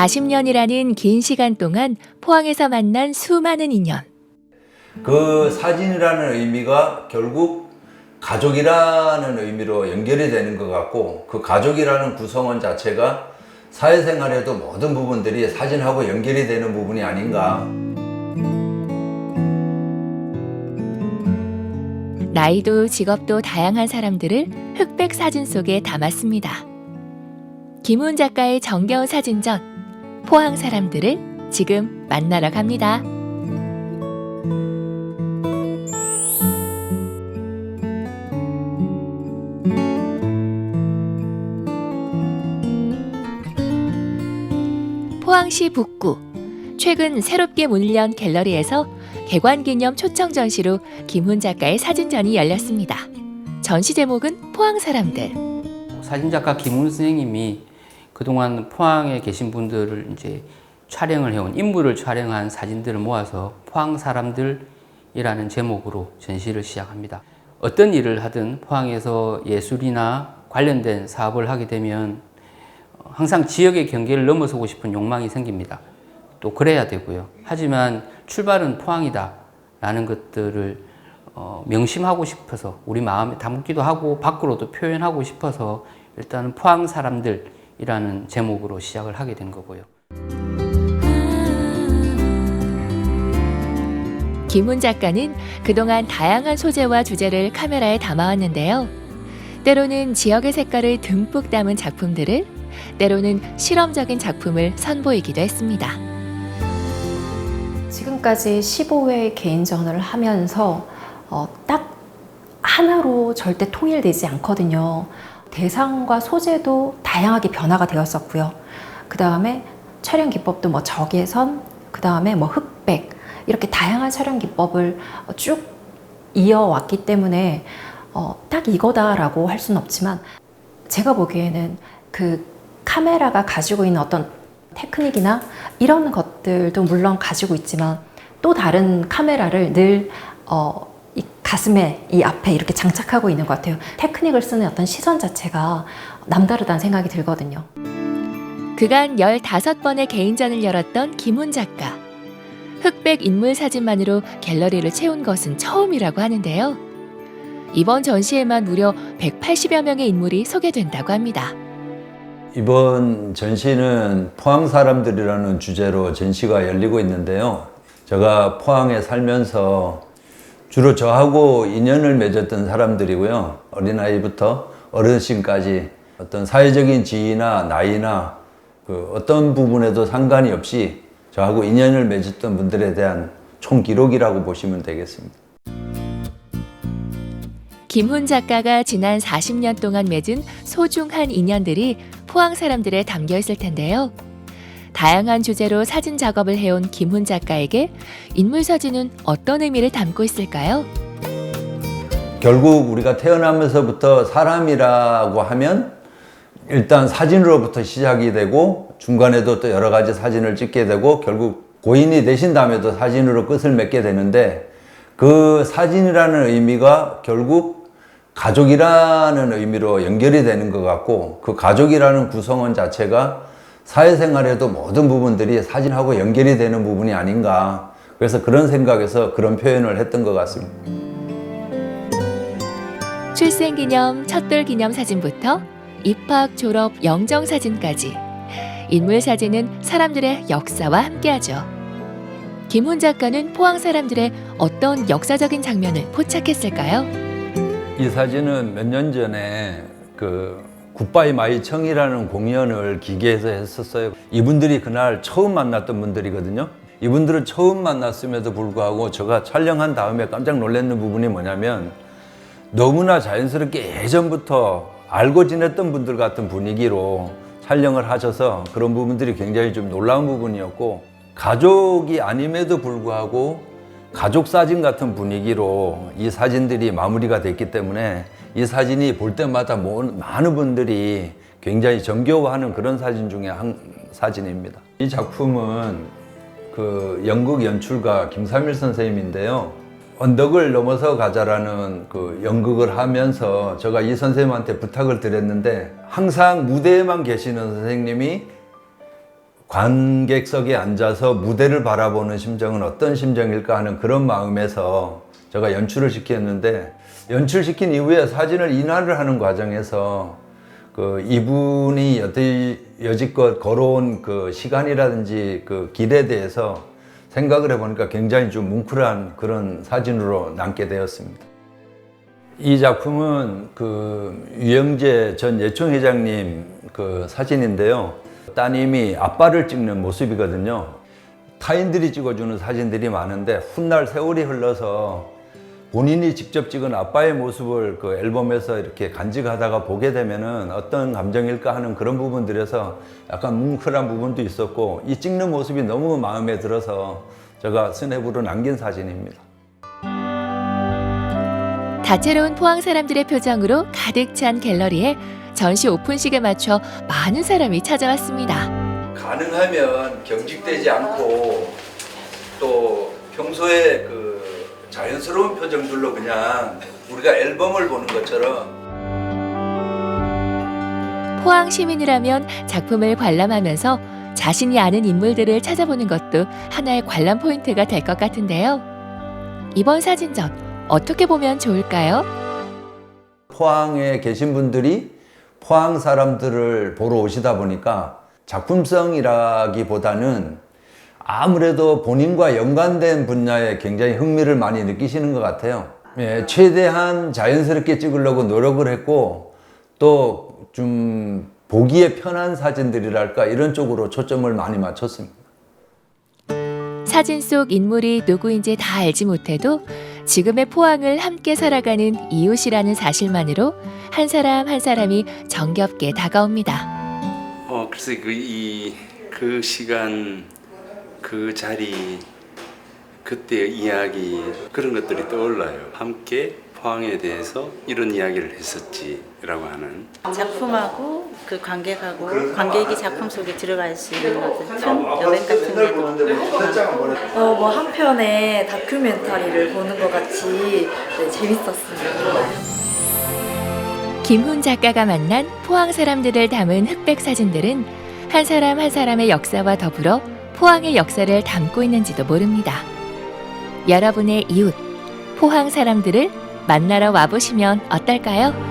40년이라는 긴 시간 동안 포항에서 만난 수많은 인연. 그 사진이라는 의미가 결국 가족이라는 의미로 연결이 되는 것 같고 그 가족이라는 구성원 자체가 사회생활에도 모든 부분들이 사진하고 연결이 되는 부분이 아닌가. 나이도 직업도 다양한 사람들을 흑백 사진 속에 담았습니다. 김훈 작가의 정겨운 사진전. 포항 사람들을 지금 만나러 갑니다. 포항시 북구 최근 새롭게 연 갤러리에서 개관 기념 초청 전시로 김훈 작가의 사진전이 열렸습니다. 전시 제목은 포항 사람들. 사진작가 김훈 선생님이 그동안 포항에 계신 분들을 이제 촬영을 해온 인물을 촬영한 사진들을 모아서 포항 사람들이라는 제목으로 전시를 시작합니다. 어떤 일을 하든 포항에서 예술이나 관련된 사업을 하게 되면 항상 지역의 경계를 넘어서고 싶은 욕망이 생깁니다. 또 그래야 되고요. 하지만 출발은 포항이다. 라는 것들을 어, 명심하고 싶어서 우리 마음에 담기도 하고 밖으로도 표현하고 싶어서 일단은 포항 사람들 이라는 제목으로 시작을 하게 된 거고요. 김훈 작가는 그동안 다양한 소재와 주제를 카메라에 담아왔는데요. 때로는 지역의 색깔을 듬뿍 담은 작품들을, 때로는 실험적인 작품을 선보이기도 했습니다. 지금까지 15회 개인전을 하면서 어, 딱 하나로 절대 통일되지 않거든요. 대상과 소재도 다양하게 변화가 되었었고요. 그 다음에 촬영 기법도 뭐 적외선, 그 다음에 뭐 흑백 이렇게 다양한 촬영 기법을 쭉 이어왔기 때문에 어, 딱 이거다라고 할 수는 없지만 제가 보기에는 그 카메라가 가지고 있는 어떤 테크닉이나 이런 것들도 물론 가지고 있지만 또 다른 카메라를 늘 어, 이 가슴에 이 앞에 이렇게 장착하고 있는 것 같아요. 테크닉을 쓰는 어떤 시선 자체가 남다르다는 생각이 들거든요. 그간 15번의 개인전을 열었던 김훈 작가. 흑백 인물 사진만으로 갤러리를 채운 것은 처음이라고 하는데요. 이번 전시에만 무려 180여 명의 인물이 소개된다고 합니다. 이번 전시는 포항 사람들이라는 주제로 전시가 열리고 있는데요. 제가 포항에 살면서 주로 저하고 인연을 맺었던 사람들이고요. 어린아이부터 어르신까지 어떤 사회적인 지위나 나이나 그 어떤 부분에도 상관이 없이 저하고 인연을 맺었던 분들에 대한 총 기록이라고 보시면 되겠습니다. 김훈 작가가 지난 40년 동안 맺은 소중한 인연들이 포항 사람들에 담겨 있을 텐데요. 다양한 주제로 사진 작업을 해온 김훈 작가에게 인물 사진은 어떤 의미를 담고 있을까요? 결국 우리가 태어나면서부터 사람이라고 하면 일단 사진으로부터 시작이 되고 중간에도 또 여러 가지 사진을 찍게 되고 결국 고인이 되신 다음에도 사진으로 끝을 맺게 되는데 그 사진이라는 의미가 결국 가족이라는 의미로 연결이 되는 것 같고 그 가족이라는 구성원 자체가 사회생활에도 모든 부분들이 사진하고 연결이 되는 부분이 아닌가 그래서 그런 생각에서 그런 표현을 했던 것 같습니다. 출생 기념, 첫돌 기념 사진부터 입학, 졸업, 영정 사진까지 인물 사진은 사람들의 역사와 함께하죠. 김훈 작가는 포항 사람들의 어떤 역사적인 장면을 포착했을까요? 이 사진은 몇 년 전에 그 굿바이 마이 청이라는 공연을 기계에서 했었어요. 이분들이 그날 처음 만났던 분들이거든요. 이분들은 처음 만났음에도 불구하고 제가 촬영한 다음에 깜짝 놀랐는 부분이 뭐냐면 너무나 자연스럽게 예전부터 알고 지냈던 분들 같은 분위기로 촬영을 하셔서 그런 부분들이 굉장히 좀 놀라운 부분이었고 가족이 아님에도 불구하고 가족 사진 같은 분위기로 이 사진들이 마무리가 됐기 때문에 이 사진이 볼 때마다 모- 많은 분들이 굉장히 정겨워하는 그런 사진 중에 한 사진입니다. 이 작품은 그 연극 연출가 김삼일 선생님인데요. 언덕을 넘어서 가자라는 그 연극을 하면서 제가 이 선생님한테 부탁을 드렸는데 항상 무대에만 계시는 선생님이 관객석에 앉아서 무대를 바라보는 심정은 어떤 심정일까 하는 그런 마음에서 제가 연출을 시켰는데 연출시킨 이후에 사진을 인화를 하는 과정에서 그 이분이 여태 여지껏 걸어온 그 시간이라든지 그 길에 대해서 생각을 해보니까 굉장히 좀 뭉클한 그런 사진으로 남게 되었습니다. 이 작품은 그 유영재 전 예총 회장님 그 사진인데요. 따님이 아빠를 찍는 모습이거든요. 타인들이 찍어주는 사진들이 많은데 훗날 세월이 흘러서 본인이 직접 찍은 아빠의 모습을 그 앨범에서 이렇게 간직하다가 보게 되면은 어떤 감정일까 하는 그런 부분들에서 약간 뭉클한 부분도 있었고 이 찍는 모습이 너무 마음에 들어서 제가 스냅으로 남긴 사진입니다. 다채로운 포항 사람들의 표정으로 가득 찬 갤러리에 전시 오픈식에 맞춰 많은 사람이 찾아왔습니다. 가능하면 경직되지 않고 또 평소에 그 자연스러운 표정들로 그냥 우리가 앨범을 보는 것처럼 포항 시민이라면 작품을 관람하면서 자신이 아는 인물들을 찾아보는 것도 하나의 관람 포인트가 될 것 같은데요. 이번 사진전 어떻게 보면 좋을까요? 포항에 계신 분들이 포항 사람들을 보러 오시다 보니까 작품성이라기보다는 아무래도 본인과 연관된 분야에 굉장히 흥미를 많이 느끼시는 것 같아요. 예, 최대한 자연스럽게 찍으려고 노력을 했고 또 좀 보기에 편한 사진들이랄까 이런 쪽으로 초점을 많이 맞췄습니다. 사진 속 인물이 누구인지 다 알지 못해도 지금의 포항을 함께 살아가는 이웃이라는 사실만으로 한 사람 한 사람이 정겹게 다가옵니다. 어, 글쎄 그이그 시간 그 자리 그때의 이야기 그런 것들이 떠올라요. 함께 포항에 대해서 이런 이야기를 했었지라고 하는 작품하고 그 관객하고 관객이 작품 속에 들어갈 수 있는 어떤 틈, 여백 같은 게도 어, 뭐 한편의 다큐멘터리를 보는 것 같이 네, 재밌었습니다. 김훈 작가가 만난 포항 사람들을 담은 흑백 사진들은 한 사람 한 사람의 역사와 더불어 포항의 역사를 담고 있는지도 모릅니다. 여러분의 이웃, 포항 사람들을 만나러 와보시면 어떨까요?